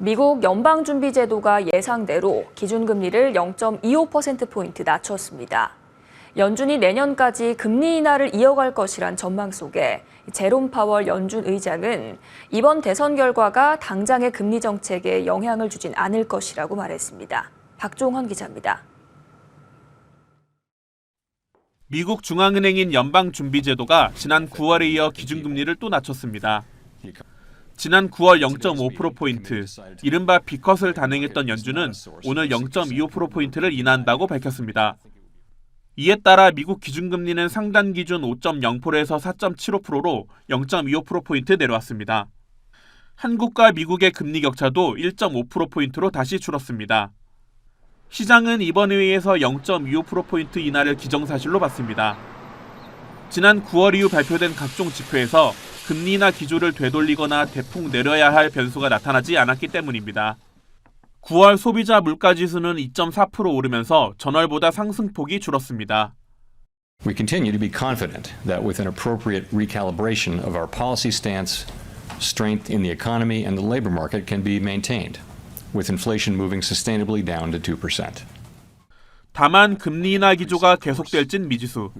미국 연방준비제도가 예상대로 기준금리를 0.25%포인트 낮췄습니다. 연준이 내년까지 금리 인하를 이어갈 것이란 전망 속에 제롬 파월 연준 의장은 이번 대선 결과가 당장의 금리 정책에 영향을 주진 않을 것이라고 말했습니다. 박종헌 기자입니다. 미국 중앙은행인 연방준비제도가 지난 9월에 이어 기준금리를 또 낮췄습니다. 지난 9월 0.5%포인트, 이른바 비컷을 단행했던 연준은 오늘 0.25%포인트를 인하한다고 밝혔습니다. 이에 따라 미국 기준금리는 상단 기준 5.0%에서 4.75%로 0.25%포인트 내려왔습니다. 한국과 미국의 금리 격차도 1.5%포인트로 다시 줄었습니다. 시장은 이번 회의에서 0.25%포인트 인하를 기정사실로 봤습니다. 지난 9월 이후 발표된 각종 지표에서 금리 인하 기조를 되돌리거나 대폭 내려야 할 변수가 나타나지 않았기 때문입니다. 9월 소비자 물가 지수는 2.4% 오르면서 전월보다 상승폭이 줄었습니다. We continue to be confident that with an appropriate recalibration of our policy stance, strength in the economy and the labor market can be maintained, with inflation moving sustainably down to 2%. 다만 금리 인하 기조가 계속될진 미지수.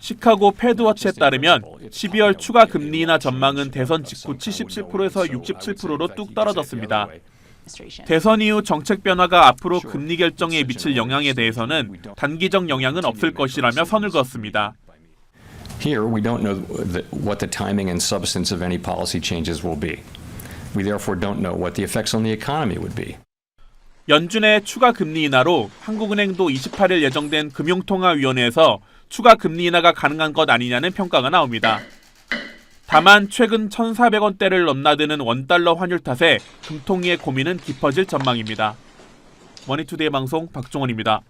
시카고 패드워치에 따르면 12월 추가 금리 인하 전망은 대선 직후 77%에서 67%로 뚝 떨어졌습니다. 대선 이후 정책 변화가 앞으로 금리 결정에 미칠 영향에 대해서는 단기적 영향은 없을 것이라며 선을 그었습니다. Here, we don't know what the timing and substance of any policy changes will be. We therefore don't know what the effects on the economy would be. 연준의 추가 금리 인하로 한국은행도 28일 예정된 금융통화위원회에서 추가 금리 인하가 가능한 것 아니냐는 평가가 나옵니다. 다만 최근 1,400원대를 넘나드는 원달러 환율 탓에 금통위의 고민은 깊어질 전망입니다. 머니투데이 방송 박종원입니다.